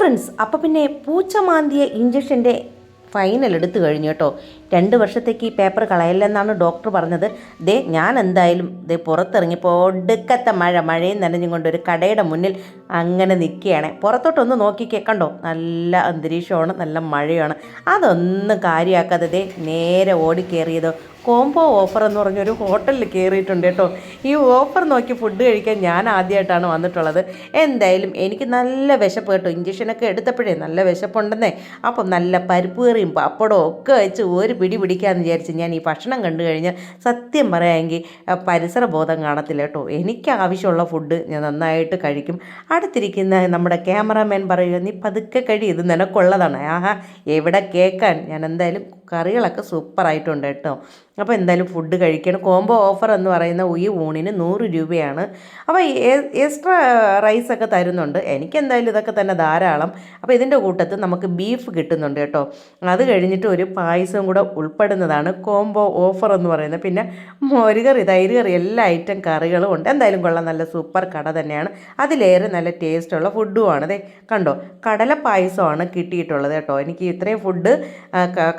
Friends അപ്പോൾ പിന്നെ പൂച്ച മാന്തിയ ഇഞ്ചക്ഷന്റെ ഫൈനൽ എടുത്തു കഴിഞ്ഞു കേട്ടോ. രണ്ട് വർഷത്തേക്ക് ഈ പേപ്പർ കളയില്ലെന്നാണ് ഡോക്ടർ പറഞ്ഞത്. ദേ ഞാൻ എന്തായാലും ദേ പുറത്തിറങ്ങിയപ്പോൾ ഒടുക്കത്തെ മഴ മഴയും നനഞ്ഞും കൊണ്ട് ഒരു കടയുടെ മുന്നിൽ അങ്ങനെ നിൽക്കുകയാണ്. പുറത്തോട്ടൊന്ന് നോക്കിക്കേ കണ്ടോ? നല്ല അന്തരീക്ഷമാണ് നല്ല മഴയാണ്. അതൊന്നും കാര്യമാക്കാതെ ദേ നേരെ ഓടിക്കേറിയതോ കോംബോ ഓഫർ എന്ന് പറഞ്ഞൊരു ഹോട്ടലിൽ കയറിയിട്ടുണ്ട് കേട്ടോ. ഈ ഓഫർ നോക്കി ഫുഡ് കഴിക്കാൻ ഞാൻ ആദ്യമായിട്ടാണ് വന്നിട്ടുള്ളത്. എന്തായാലും എനിക്ക് നല്ല വിശപ്പ് കേട്ടോ. ഇഞ്ചക്ഷനൊക്കെ എടുത്തപ്പോഴേ നല്ല വിശപ്പുണ്ടെന്നേ. അപ്പം നല്ല പരിപ്പ് കറിയും പപ്പടവും ഒക്കെ വെച്ച് ഒരു പിടി പിടിക്കാമെന്ന് വിചാരിച്ച് ഞാൻ ഈ ഭക്ഷണം കണ്ടു കഴിഞ്ഞാൽ സത്യം പറയാമെങ്കിൽ പരിസരബോധം പരിസര ബോധം കാണത്തില്ല കേട്ടോ. എനിക്ക് ആവശ്യമുള്ള ഫുഡ് ഞാൻ നന്നായിട്ട് കഴിക്കും. അടുത്തിരിക്കുന്ന നമ്മുടെ ക്യാമറാമാൻ പറയുക നീ പതുക്കെ കഴി ഇത് നിനക്കുള്ളതാണ്. ആഹാ എവിടെ കേൾക്കാൻ? ഞാൻ എന്തായാലും കറികളൊക്കെ സൂപ്പറായിട്ടുണ്ട് കേട്ടോ. അപ്പോൾ എന്തായാലും ഫുഡ് കഴിക്കണം. കോംബോ ഓഫർ എന്ന് പറയുന്ന ഈ ഊണിന് നൂറ് രൂപയാണ്. അപ്പോൾ എക്സ്ട്രാ റൈസൊക്കെ തരുന്നുണ്ട്. എനിക്ക് എന്തായാലും ഇതൊക്കെ തന്നെ ധാരാളം. അപ്പോൾ ഇതിന്റെ കൂട്ടത്തിൽ നമുക്ക് ബീഫ് കിട്ടുന്നുണ്ട് കേട്ടോ. അത് കഴിഞ്ഞിട്ട് ഒരു പായസം കൂടെ ഉൾപ്പെടുന്നതാണ് കോംബോ ഓഫർ എന്ന് പറയുന്നത്. പിന്നെ മോരുകറി തൈര് കറി എല്ലാ ഐറ്റം കറികളും ഉണ്ട്. എന്തായാലും കൊള്ളാം. നല്ല സൂപ്പർ കട തന്നെയാണ്. അതിലേറെ നല്ല ടേസ്റ്റുള്ള ഫുഡുമാണ് അതെ കണ്ടോ? കടല പായസമാണ് കിട്ടിയിട്ടുള്ളത് കേട്ടോ. എനിക്ക് ഇത്രയും ഫുഡ്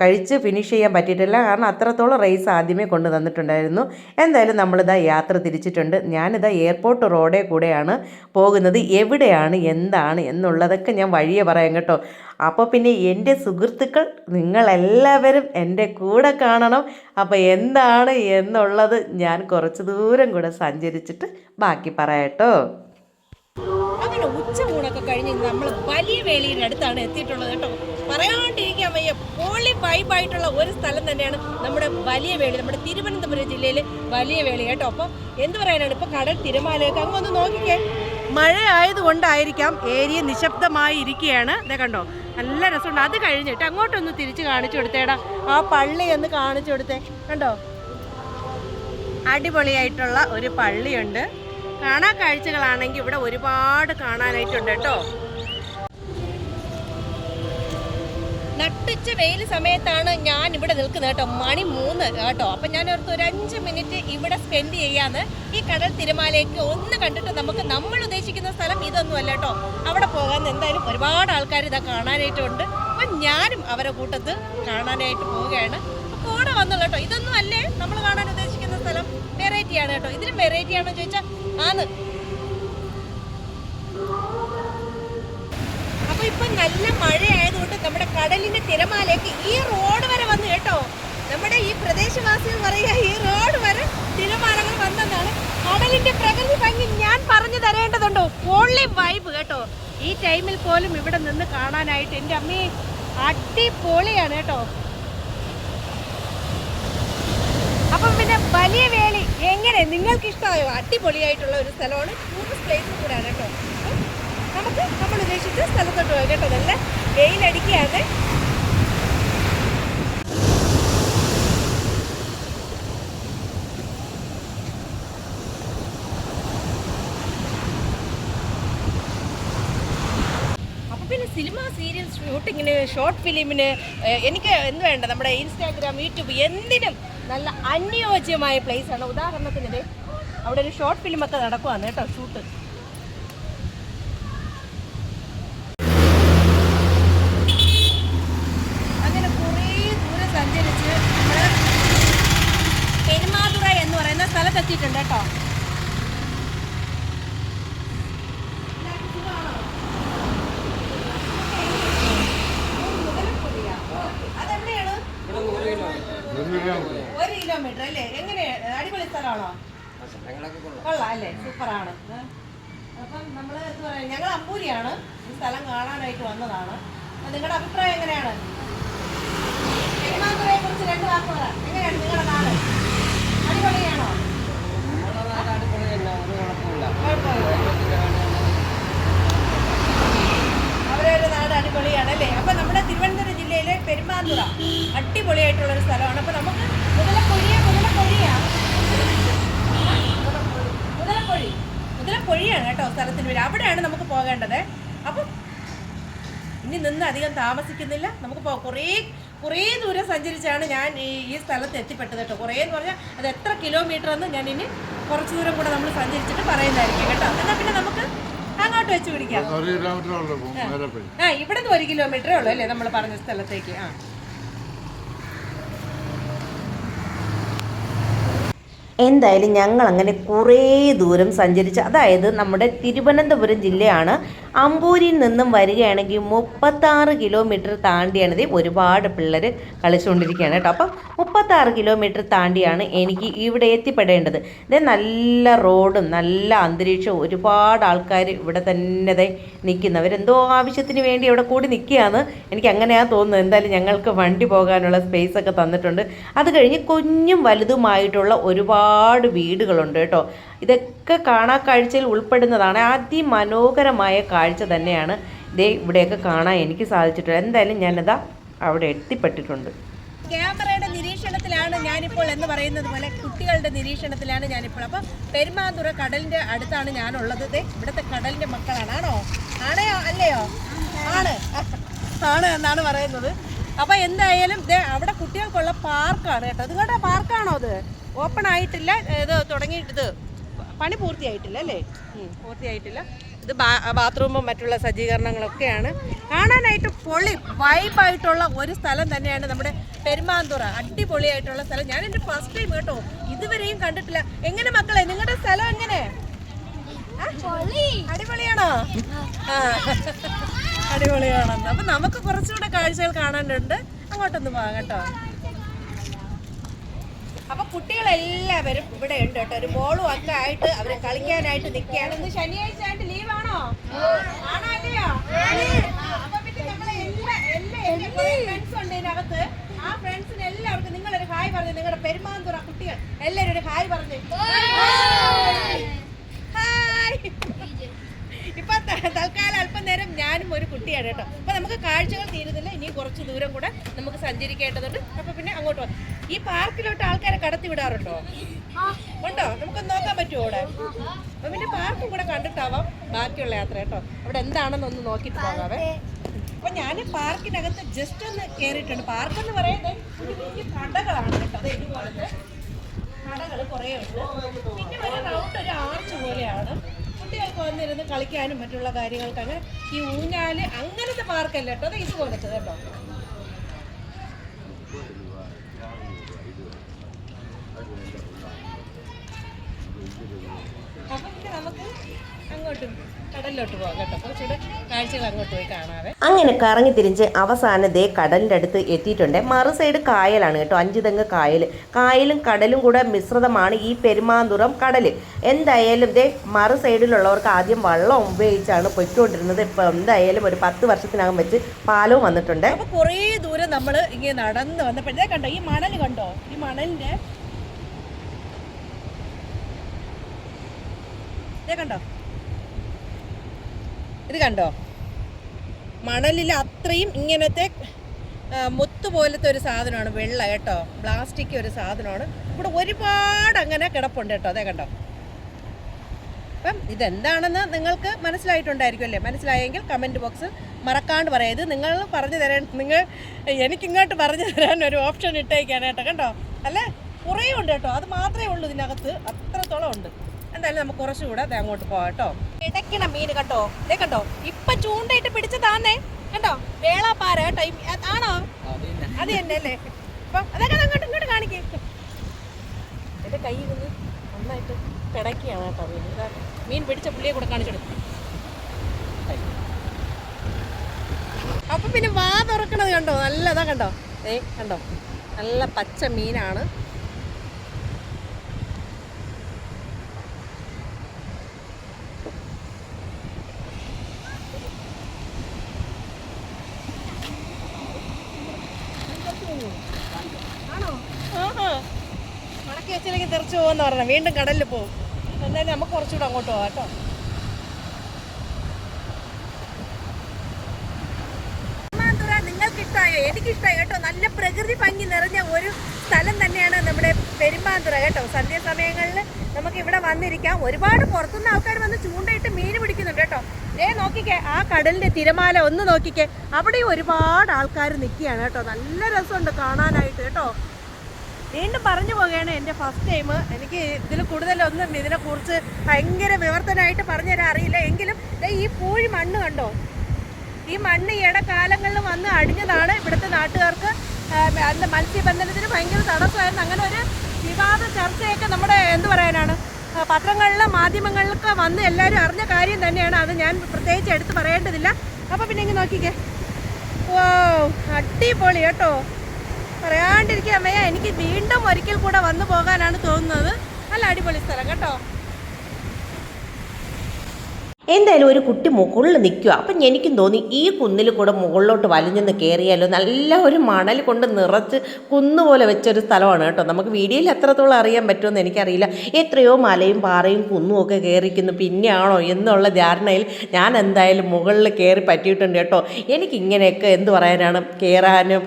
കഴിച്ച് ഫിനിഷ് ചെയ്യാൻ പറ്റിയിട്ടില്ല. കാരണം അത്രത്തോളം റൈസ് ആദ്യമേ കൊണ്ട് തന്നിട്ടുണ്ടായിരുന്നു. എന്തായാലും നമ്മളിതാ യാത്ര തിരിച്ചിട്ടുണ്ട്. ഞാനിതാ എയർപോർട്ട് റോഡേ കൂടെയാണ് പോകുന്നത്. എവിടെയാണ് എന്താണ് എന്നുള്ളതൊക്കെ ഞാൻ വഴിയെ പറയാം കേട്ടോ. അപ്പോൾ പിന്നെ എന്റെ സുഹൃത്തുക്കൾ നിങ്ങളെല്ലാവരും എന്റെ കൂടെ കാണണം. അപ്പോൾ എന്താണ് എന്നുള്ളത് ഞാൻ കുറച്ച് ദൂരം കൂടെ സഞ്ചരിച്ചിട്ട് ബാക്കി പറയാട്ടോ അങ്ങനെ ഉച്ചമൂണൊക്കെ കഴിഞ്ഞ് നമ്മൾ വലിയ വേലിയുടെ അടുത്താണ് എത്തിയിട്ടുള്ളത് കേട്ടോ. പറയാണ്ടിരിക്കാൻ വയ്യ. പോളി വൈബായിട്ടുള്ള ഒരു സ്ഥലം തന്നെയാണ് നമ്മുടെ വലിയ വേളി നമ്മുടെ തിരുവനന്തപുരം ജില്ലയിലെ വലിയ വേളി കേട്ടോ. അപ്പം എന്ത് പറയാനാണ്? ഇപ്പൊ കടൽ തിരമാലയൊക്കെ അങ്ങ് ഒന്ന് നോക്കിക്കേ. മഴ ആയതുകൊണ്ടായിരിക്കാം ഏരിയ നിശബ്ദമായി ഇരിക്കുകയാണ് ഇതേ കണ്ടോ? നല്ല രസമുണ്ട്. അത് കഴിഞ്ഞിട്ട് അങ്ങോട്ടൊന്ന് തിരിച്ച് കാണിച്ചു കൊടുത്തേടാ. ആ പള്ളി ഒന്ന് കാണിച്ചു കൊടുത്തേ. കണ്ടോ? അടിപൊളിയായിട്ടുള്ള ഒരു പള്ളിയുണ്ട്. കാണാ കാഴ്ചകളാണെങ്കിൽ ഇവിടെ ഒരുപാട് കാണാനായിട്ടുണ്ട് കേട്ടോ. നട്ടുച്ച വെയിൽ സമയത്താണ് ഞാൻ ഇവിടെ നിൽക്കുന്നത് കേട്ടോ. മണി മൂന്ന് കേട്ടോ. അപ്പം ഞാൻ ഓർത്ത് ഒരു അഞ്ച് മിനിറ്റ് ഇവിടെ സ്പെൻഡ് ചെയ്യാന്ന്. ഈ കടൽ തിരമാലയ്ക്ക് ഒന്ന് കണ്ടിട്ട് നമുക്ക് നമ്മൾ ഉദ്ദേശിക്കുന്ന സ്ഥലം ഇതൊന്നും അല്ല കേട്ടോ. അവിടെ പോകാൻ എന്തായാലും ഒരുപാട് ആൾക്കാർ ഇതാ കാണാനായിട്ടുണ്ട്. അപ്പം ഞാനും അവരെ കൂട്ടത്ത് കാണാനായിട്ട് പോവുകയാണ്. കൂടെ വന്നുള്ളൂ കേട്ടോ. ഇതൊന്നും അല്ലേ നമ്മൾ കാണാൻ ഉദ്ദേശിക്കുന്ന സ്ഥലം? വെറൈറ്റി ആണ് കേട്ടോ. വെറൈറ്റി ആണോ ചോദിച്ചാൽ ആണ്. അപ്പോൾ ഇപ്പൊ നല്ല മഴയായതുകൊണ്ട് നമ്മുടെ കടലിന്റെ തിരമാലയ്ക്ക് ഈ റോഡ് വരെ വന്നു കേട്ടോ. നമ്മുടെ ഈ പ്രദേശവാസികൾ പറയുക ഈ റോഡ് വരെ തിരമാലകൾ വന്നെന്നാണ്. കടലിന്റെ പ്രകൃതി ഭംഗി ഞാൻ പറഞ്ഞു തരേണ്ടതുണ്ടോ? ഓൺലി വൈബ് കേട്ടോ. ഈ ടൈമിൽ പോലും ഇവിടെ നിന്ന് കാണാനായിട്ട് എന്റെ അമ്മയെ അടിപൊളിയാണ് കേട്ടോ. അപ്പം പിന്നെ വലിയ വേളി എങ്ങനെ? നിങ്ങൾക്ക് ഇഷ്ടമായോ അടിപൊളിയായിട്ടുള്ള ഒരു സ്ഥലമാണ്. ടൂറിസ്റ്റ് പ്ലേസും കൂടെയാണ് കേട്ടോ. നമുക്ക് നമ്മൾ ഉദ്ദേശിച്ച സ്ഥലത്തോട്ട് പോകാം കേട്ടോ. നല്ല വെയിലടിക്കുകയാണ് സിനിമ ഷൂട്ടിങ്ങിന് ഷോർട്ട് ഫിലിമിന് എനിക്ക് എന്ത് വേണ്ട? നമ്മുടെ ഇൻസ്റ്റാഗ്രാം യൂട്യൂബ് എന്തിനും നല്ല അനുയോജ്യമായ പ്ലേസ് ആണ്. ഉദാഹരണത്തിന് അവിടെ ഒരു ഷോർട്ട് ഫിലിമൊക്കെ നടക്കുവാണ് കേട്ടോ ഷൂട്ട് അങ്ങനെ കുറേ ദൂരം സഞ്ചരിച്ച് നമ്മൾ പെരുമാതുറ എന്ന് പറയുന്ന സ്ഥലത്തെത്തിയിട്ടുണ്ട് കേട്ടോ. ഒരു കിലോമീറ്റർ അല്ലേ? എങ്ങനെ? അടിപൊളി സ്ഥലമാണോ? കൊള്ളാം അല്ലേ? സൂപ്പറാണ്. അപ്പം നമ്മൾ എന്താ പറയുക ഞങ്ങൾ അമ്പൂരിയാണ്. ഈ സ്ഥലം കാണാനായിട്ട് വന്നതാണ്. നിങ്ങളുടെ അഭിപ്രായം എങ്ങനെയാണ്? പെരുമാതുറയെ കുറിച്ച് രണ്ട് വാക്കുകളാണ് എങ്ങനെയാണ് നിങ്ങളുടെ നാട്? അടിപൊളിയാണോ? കുഴപ്പമില്ല നാട് അടിപൊളിയാണല്ലേ? അപ്പൊ നമ്മുടെ തിരുവനന്തപുരം ജില്ലയിലെ പെരുമാതുറ അടിപൊളിയായിട്ടുള്ള ഒരു സ്ഥലമാണ്. അപ്പൊ നമുക്ക് മുതലപ്പൊഴിയെ മുതലപ്പൊഴിയാണ് മുതലപ്പൊഴി. മുതലപ്പൊഴിയാണ് കേട്ടോ സ്ഥലത്തിന് പേര്. അവിടെയാണ് നമുക്ക് പോകേണ്ടത്. അപ്പം ഇനി നിന്ന് അധികം താമസിക്കുന്നില്ല. നമുക്ക് പോ കുറേ കുറേ ദൂരം സഞ്ചരിച്ചാണ് ഞാൻ ഈ ഈ സ്ഥലത്ത് എത്തിപ്പെട്ടത് കേട്ടോ. കുറേ എന്ന് പറഞ്ഞാൽ അത് എത്ര കിലോമീറ്റർ എന്ന് ഞാൻ ഇനി കുറച്ച് ദൂരം കൂടെ നമ്മൾ സഞ്ചരിച്ചിട്ട് പറയുന്നതായിരിക്കും കേട്ടോ. എന്നാൽ പിന്നെ നമുക്ക് അങ്ങോട്ട് വെച്ച് പിടിക്കാം. ആ ഇവിടുന്ന് ഒരു കിലോമീറ്ററേ ഉള്ളൂ അല്ലേ നമ്മൾ പറഞ്ഞ സ്ഥലത്തേക്ക്. ആ. എന്തായാലും ഞങ്ങൾ അങ്ങനെ കുറേ ദൂരം സഞ്ചരിച്ച് അതായത് നമ്മുടെ തിരുവനന്തപുരം ജില്ലയാണ്. അമ്പൂരിൽ നിന്നും വരികയാണെങ്കിൽ മുപ്പത്താറ് കിലോമീറ്റർ താണ്ടിയാണ്. ഒരുപാട് പിള്ളേർ കളിച്ചുകൊണ്ടിരിക്കുകയാണ് കേട്ടോ. അപ്പം മുപ്പത്താറ് കിലോമീറ്റർ താണ്ടിയാണ് എനിക്ക് ഇവിടെ എത്തിപ്പെടേണ്ടത്. ഇത് നല്ല റോഡും നല്ല അന്തരീക്ഷവും ഒരുപാട് ആൾക്കാർ ഇവിടെ തന്നെ ദേ നിൽക്കുന്നവരെന്തോ ആവശ്യത്തിന് വേണ്ടി ഇവിടെ കൂടി നിൽക്കുകയാണ്. എനിക്ക് അങ്ങനെയാണ് തോന്നുന്നത്. എന്തായാലും ഞങ്ങൾക്ക് വണ്ടി പോകാനുള്ള സ്പേസ് ഒക്കെ തന്നിട്ടുണ്ട്. അത് കഴിഞ്ഞ് കുഞ്ഞും വലുതുമായിട്ടുള്ള ഒരുപാട് വീടുകളുണ്ട് കേട്ടോ. ഇതൊക്കെ കാണാ കാഴ്ചയിൽ ഉൾപ്പെടുന്നതാണ് അതിമനോഹരമായ കാഴ്ച തന്നെയാണ് ഇതേ ഇവിടെയൊക്കെ കാണാൻ എനിക്ക് സാധിച്ചിട്ടുണ്ട് എന്തായാലും ഞാനിതാ അവിടെ എത്തിപ്പെട്ടിട്ടുണ്ട്. ക്യാമറയുടെ നിരീക്ഷണത്തിലാണ് ഞാനിപ്പോൾ എന്ന് പറയുന്നത് പോലെ കുട്ടികളുടെ നിരീക്ഷണത്തിലാണ് ഞാനിപ്പോൾ. അപ്പം പെരുമാതുറ കടലിന്റെ അടുത്താണ് ഞാനുള്ളത്. ഇവിടുത്തെ കടലിന്റെ മക്കളാണ്. ആണോ? ആണയോ? അല്ലയോ? ആണ്. ആണ് എന്നാണ് പറയുന്നത്. അപ്പൊ എന്തായാലും അവിടെ കുട്ടികൾക്കുള്ള പാർക്കാണ് കേട്ടോ. അത് കേട്ടോ പാർക്കാണോ അത്? ഓപ്പൺ ആയിട്ടില്ല. ഇത് തുടങ്ങിയിട്ട് ഇത് പണി പൂർത്തിയായിട്ടില്ല അല്ലേ? പൂർത്തിയായിട്ടില്ല. ഇത് ബാത്റൂമും മറ്റുള്ള സജ്ജീകരണങ്ങളൊക്കെയാണ്. കാണാനായിട്ട് പൊളി വൈബായിട്ടുള്ള ഒരു സ്ഥലം തന്നെയാണ് നമ്മുടെ പെരുമാന്തുറ. അടിപൊളിയായിട്ടുള്ള സ്ഥലം. ഞാൻ എന്റെ ഫസ്റ്റ് ടൈം കേട്ടോ. ഇതുവരെയും കണ്ടിട്ടില്ല. എങ്ങനെ മക്കളെ? നിങ്ങളുടെ സ്ഥലം എങ്ങനെ? അടിപൊളിയാണോ അടിപൊളിയാണോ? ആ അടിപൊളിയാണെന്ന്. അപ്പൊ നമുക്ക് കുറച്ചുകൂടെ കാഴ്ചകൾ കാണാനുണ്ട്. അങ്ങോട്ടൊന്ന് പോകാം കേട്ടോ. അപ്പൊ കുട്ടികളെല്ലാവരും ഇവിടെ ഉണ്ട് കേട്ടോ. ഒരു ബോളും ഒക്കെ ആയിട്ട് അവർ കളിക്കാനായിട്ട് നിൽക്കുകയാണ്. ഇന്ന് ശനിയാഴ്ച ആയിട്ട് ലീവ് ആണോ? ആണോ അല്ലയോ? ആ, അപ്പൊ പിന്നെ നമ്മളെ എല്ലാ എല്ലാ ഫ്രണ്ട്സ് ഉണ്ട് ഇതിനകത്ത്. ആ ഫ്രണ്ട്സിന് എല്ലാവർക്കും നിങ്ങളൊരു ഹായ് പറഞ്ഞു നിങ്ങളുടെ പെരുമാന്തുറ കുട്ടികൾ എല്ലാവരും ഒരു ഹായ് പറഞ്ഞു. ഹായ് തൽക്കാലം അല്പം നേരം ഞാനും ഒരു കുട്ടിയാണ് കേട്ടോ. അപ്പം നമുക്ക് കാഴ്ചകൾ തീരുന്നില്ല ഇനിയും കുറച്ച് ദൂരം കൂടെ നമുക്ക് സഞ്ചരിക്കേണ്ടതുണ്ട്. അപ്പോൾ പിന്നെ അങ്ങോട്ട് വന്നു ഈ പാർക്കിലോട്ട് ആൾക്കാരെ കടത്തി വിടാറുണ്ടോ? ഉണ്ടോ? നമുക്കൊന്ന് നോക്കാൻ പറ്റുമോ അവിടെ? അപ്പം പിന്നെ പാർക്കും കൂടെ കണ്ടിട്ടാവാം ബാക്കിയുള്ള യാത്ര കേട്ടോ. അവിടെ എന്താണെന്ന് ഒന്ന് നോക്കിയിട്ട് പോകാവേ. അപ്പം ഞാൻ പാർക്കിനകത്ത് ജസ്റ്റ് ഒന്ന് കയറിയിട്ടുണ്ട് പാർക്ക് എന്ന് പറയുന്നത് കടകളാണ് കേട്ടോ. അത് ഇതുപോലത്തെ കടകൾ കുറേ ഉണ്ട്. പിന്നെ ഒരു റൗണ്ട് ഒരു ആർച്ച് പോലെയാണ്. വന്നിരുന്ന് കളിക്കാനും മറ്റുള്ള കാര്യങ്ങൾക്ക് അങ്ങനെ ഈ ഊഞ്ഞാൽ അങ്ങനത്തെ പാർക്കല്ല കേട്ടോ? അത് ഇതുപോലത്തെ കേട്ടോ? അപ്പൊ നമുക്ക് അങ്ങോട്ടും കടലിലോട്ട് പോകാം കേട്ടോ. കുറച്ചുകൂടെ കാഴ്ചകൾ അങ്ങോട്ട് പോയി അങ്ങനെ കറങ്ങി തിരിഞ്ച് അവസാനം ദേ കടലിന്റെ അടുത്ത് എത്തിയിട്ടുണ്ട്. മറു സൈഡ് കായലാണ് കേട്ടോ അഞ്ചു തെങ്ങ് കായൽ കായലും കടലും കൂടെ മിശ്രിതമാണ് ഈ പെരുമാന്തുറം കടൽ എന്തായാലും ദേ മറു സൈഡിലുള്ളവർക്ക് ആദ്യം വെള്ളം ഉപയോഗിച്ചാണ് പൊയ്ക്കൊണ്ടിരുന്നത്. ഇപ്പം എന്തായാലും ഒരു പത്ത് വർഷത്തിനകം വെച്ച് പാലവും വന്നിട്ടുണ്ട്. അപ്പോൾ കുറേ ദൂരം നമ്മൾ ഇങ്ങനെ നടന്ന് വന്നപ്പോഴേ കണ്ടോ ഈ മണൽ കണ്ടോ? ഈ മണലിന്റെ ഇതേ കണ്ടോ? ഇത് കണ്ടോ? മണലിൽ അത്രയും ഇങ്ങനത്തെ മുത്ത് പോലത്തെ ഒരു സാധനമാണ് വെള്ള കേട്ടോ പ്ലാസ്റ്റിക് ഒരു സാധനമാണ്. ഇവിടെ ഒരുപാട് അങ്ങനെ കിടപ്പുണ്ട് കേട്ടോ അതേ കണ്ടോ? അപ്പം ഇതെന്താണെന്ന് നിങ്ങൾക്ക് മനസ്സിലായിട്ടുണ്ടായിരിക്കും അല്ലേ മനസ്സിലായെങ്കിൽ കമന്റ് ബോക്സ് മറക്കാണ്ട് പറയാം. ഇത് നിങ്ങൾ പറഞ്ഞു തരാൻ നിങ്ങൾ എനിക്കിങ്ങോട്ട് പറഞ്ഞു തരാൻ ഒരു ഓപ്ഷൻ ഇട്ടേക്കാണ് കേട്ടോ കണ്ടോ? അല്ലേ? കുറേ ഉണ്ട് കേട്ടോ അത് മാത്രമേ ഉള്ളൂ ഇതിനകത്ത്. അത്രത്തോളം ഉണ്ട്. എന്തായാലും നമുക്ക് കുറച്ചുകൂടെ ദേ അങ്ങോട്ട് പോവാട്ടോ ഇടയ്ക്കണ മീൻ കണ്ടോ? ഇതേ കണ്ടോ? ഇപ്പൊ ചൂണ്ടയിട്ട് പിടിച്ചതാന്നേ. കണ്ടോ? വേളാപ്പാര കേട്ടോ. ആണോ? അത് തന്നെ അല്ലേ? അപ്പം അതൊക്കെ അങ്ങോട്ട് ഇങ്ങോട്ട് കാണിക്കേ. എന്റെ കൈ ഇരുന്ന് നന്നായിട്ട് പിടയ്ക്കുകയാണ് കേട്ടോ മീൻ. മീൻ പിടിച്ച പുള്ളിയെ കൂടെ കാണിച്ചെടുക്കും അപ്പൊ പിന്നെ വാ തുറക്കണത് കണ്ടോ? നല്ലതാ കണ്ടോ? ഏ കണ്ടോ? നല്ല പച്ച മീനാണ് ആണോ ആഹാ മടക്കി വെച്ചില്ലെങ്കിൽ തെറിച്ച് പോകുമെന്ന് പറഞ്ഞ. വീണ്ടും കടലിൽ പോകും. എന്തായാലും നമുക്ക് കുറച്ചുകൂടെ അങ്ങോട്ട് പോകാം കേട്ടോ. എനിക്കിഷ്ടമായി കേട്ടോ. നല്ല പ്രകൃതി ഭംഗി നിറഞ്ഞ ഒരു സ്ഥലം തന്നെയാണ് നമ്മുടെ പെരുമ്പാന്തുറ കേട്ടോ. സന്ധ്യാസമയങ്ങളിൽ നമുക്ക് ഇവിടെ വന്നിരിക്കാം. ഒരുപാട് പുറത്തുനിന്ന് ആൾക്കാർ വന്ന് ചൂണ്ടയിട്ട് മീൻ പിടിക്കുന്നുണ്ട് കേട്ടോ. ഏ നോക്കിക്കേ. ആ കടലിന്റെ തിരമാല ഒന്ന് നോക്കിക്കേ. അവിടെ ഒരുപാട് ആൾക്കാർ നിൽക്കുകയാണ് കേട്ടോ. നല്ല രസമുണ്ട് കാണാനായിട്ട് കേട്ടോ. വീണ്ടും പറഞ്ഞു പോവുകയാണ് എന്റെ ഫസ്റ്റ് ടൈം എനിക്ക് ഇതിൽ കൂടുതലൊന്നും ഇതിനെക്കുറിച്ച് ഭയങ്കര വിവർത്തനമായിട്ട് പറഞ്ഞു തരാൻ അറിയില്ല. എങ്കിലും ഈ പൂഴി മണ്ണ് കണ്ടോ? ഈ മണ്ണ് ഈ ഇടക്കാലങ്ങളിൽ വന്ന് അടിഞ്ഞതാണ് ഇവിടുത്തെ നാട്ടുകാർക്ക് അതിന്റെ മത്സ്യബന്ധനത്തിന് ഭയങ്കര തടസ്സമായിരുന്നു. അങ്ങനെ ഒരു വിവാദ ചർച്ചയൊക്കെ നമ്മുടെ എന്ത് പറയാനാണ് പത്രങ്ങളിലും മാധ്യമങ്ങളിലൊക്കെ വന്ന് എല്ലാവരും അറിഞ്ഞ കാര്യം തന്നെയാണ്. അത് ഞാൻ പ്രത്യേകിച്ച് എടുത്ത് പറയേണ്ടതില്ല. അപ്പോൾ പിന്നെ ഇങ്ങനെ നോക്കിക്കേ. ഓ അടിപൊളി കേട്ടോ. പറയാണ്ടിരിക്കുക എനിക്ക് വീണ്ടും ഒരിക്കൽ കൂടെ വന്നു പോകാനാണ് തോന്നുന്നത്. നല്ല അടിപൊളി സ്ഥലം കേട്ടോ? എന്തായാലും ഒരു കുട്ടി മുകളിൽ നിൽക്കുക അപ്പം എനിക്കും തോന്നി ഈ കുന്നിൽ കൂടെ മുകളിലോട്ട് വലിഞ്ഞെന്ന് കയറിയാലോ. നല്ല ഒരു മണൽ കൊണ്ട് നിറച്ച് കുന്നുപോലെ വെച്ചൊരു സ്ഥലമാണ് കേട്ടോ. നമുക്ക് വീഡിയോയിൽ എത്രത്തോളം അറിയാൻ പറ്റുമെന്ന് എനിക്കറിയില്ല. എത്രയോ മലയും പാറയും കുന്നും ഒക്കെ കയറിക്കുന്നു പിന്നെയാണോ എന്നുള്ള ധാരണയിൽ ഞാൻ എന്തായാലും മുകളിൽ കയറി പറ്റിയിട്ടുണ്ട് കേട്ടോ. എനിക്കിങ്ങനെയൊക്കെ എന്ത് പറയാനാണ്? കയറാനും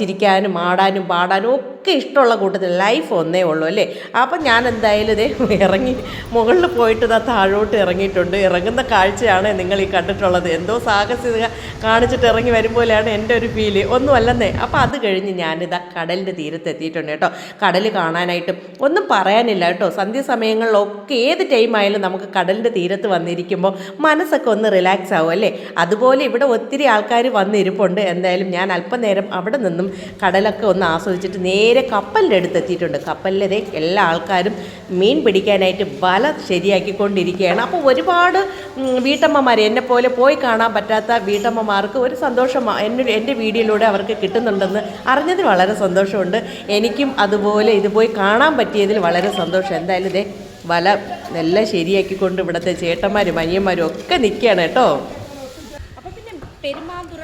ചിരിക്കാനും ആടാനും പാടാനും ഒക്കെ ഇഷ്ടമുള്ള കൂട്ടത്തിൽ ലൈഫ് ഒന്നേ ഉള്ളൂ അല്ലേ? അപ്പം ഞാൻ എന്തായാലും ഇതേ ഇറങ്ങി മുകളിൽ പോയിട്ട് ഇതാ താഴോട്ട് ഇറങ്ങിയിട്ടുണ്ട്. ഇറങ്ങുന്ന കാഴ്ചയാണ് നിങ്ങൾ ഈ കണ്ടിട്ടുള്ളത്. എന്തോ സാഹസിക കാണിച്ചിട്ട് ഇറങ്ങി വരുമ്പോലെയാണ് എന്റെ ഒരു ഫീൽ ഒന്നുമല്ലെന്നേ. അപ്പോൾ അപ്പം അത് കഴിഞ്ഞ് ഞാനിതാ കടലിന്റെ തീരത്ത് എത്തിയിട്ടുണ്ട് കേട്ടോ. കടൽ കാണാനായിട്ട് ഒന്നും പറയാനില്ല കേട്ടോ. സന്ധ്യാസമയങ്ങളിലൊക്കെ ഏത് ടൈം ആയാലും നമുക്ക് കടലിന്റെ തീരത്ത് വന്നിരിക്കുമ്പോൾ മനസ്സൊക്കെ ഒന്ന് റിലാക്സ് ആവും അല്ലേ? അതുപോലെ ഇവിടെ ഒത്തിരി ആൾക്കാർ വന്നിരിപ്പുണ്ട്. എന്തായാലും ഞാൻ അല്പനേരം അവിടെ നിന്നും കടലൊക്കെ ഒന്ന് ആസ്വദിച്ചിട്ട് നേരെ കപ്പലിന്റെ അടുത്ത് എത്തിയിട്ടുണ്ട്. കപ്പലിലെ എല്ലാ ആൾക്കാരും മീൻ പിടിക്കാനായിട്ട് വല ശരിയാക്കിക്കൊണ്ടിരിക്കുകയാണ്. അപ്പോൾ ഒരുപാട് ഉം, വീട്ടമ്മമാർ എന്നെ പോലെ പോയി കാണാൻ പറ്റാത്ത വീട്ടമ്മമാർക്ക് ഒരു സന്തോഷം എന്നെ എന്റെ വീഡിയോയിലൂടെ അവർക്ക് കിട്ടുന്നുണ്ടെന്ന് അറിഞ്ഞതിൽ വളരെ സന്തോഷമുണ്ട്. എനിക്കും അതുപോലെ ഇത് പോയി കാണാൻ പറ്റിയതിൽ വളരെ സന്തോഷം. എന്തായാലും ഇതേ വല എല്ലാം ശരിയാക്കിക്കൊണ്ട് ഇവിടുത്തെ ചേട്ടന്മാരും അനിയന്മാരും ഒക്കെ നിൽക്കുകയാണ് കേട്ടോ. പെരുമാതുറ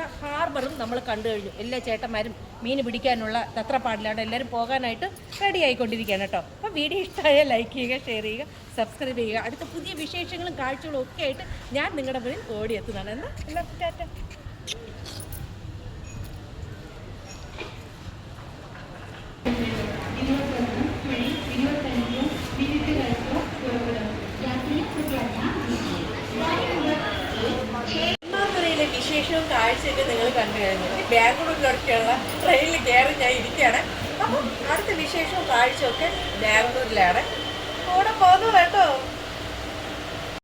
ഹാർബറും നമ്മൾ കണ്ടു കഴിഞ്ഞു. എല്ലാ ചേട്ടന്മാരും മീൻ പിടിക്കാനുള്ള തത്രപ്പാടിലാണ്. എല്ലാവരും പോകാനായിട്ട് റെഡി ആയിക്കൊണ്ടിരിക്കുകയാണ് കേട്ടോ. അപ്പോൾ വീഡിയോ ഇഷ്ടമായ ലൈക്ക് ചെയ്യുക ഷെയർ ചെയ്യുക സബ്സ്ക്രൈബ് ചെയ്യുക. അടുത്ത പുതിയ വിശേഷങ്ങളും കാഴ്ചകളും ഒക്കെ ആയിട്ട് ഞാൻ നിങ്ങളുടെ മുന്നിൽ ഓടിയെത്തുന്നതാണ്. എന്നാൽ പെരുമാതുറയിലെ വിശേഷവും കാഴ്ചയൊക്കെ നിങ്ങൾ കണ്ടു കഴിഞ്ഞു ഇനി ബാംഗ്ലൂരിലൊക്കെയുള്ള ട്രെയിനിൽ കയറി ഞാൻ ഇരിക്കുകയാണ്. അപ്പം അടുത്ത വിശേഷവും കാഴ്ചയൊക്കെ ബാംഗ്ലൂരിലാണ്. കൂടെ പോകുന്നു കേട്ടോ.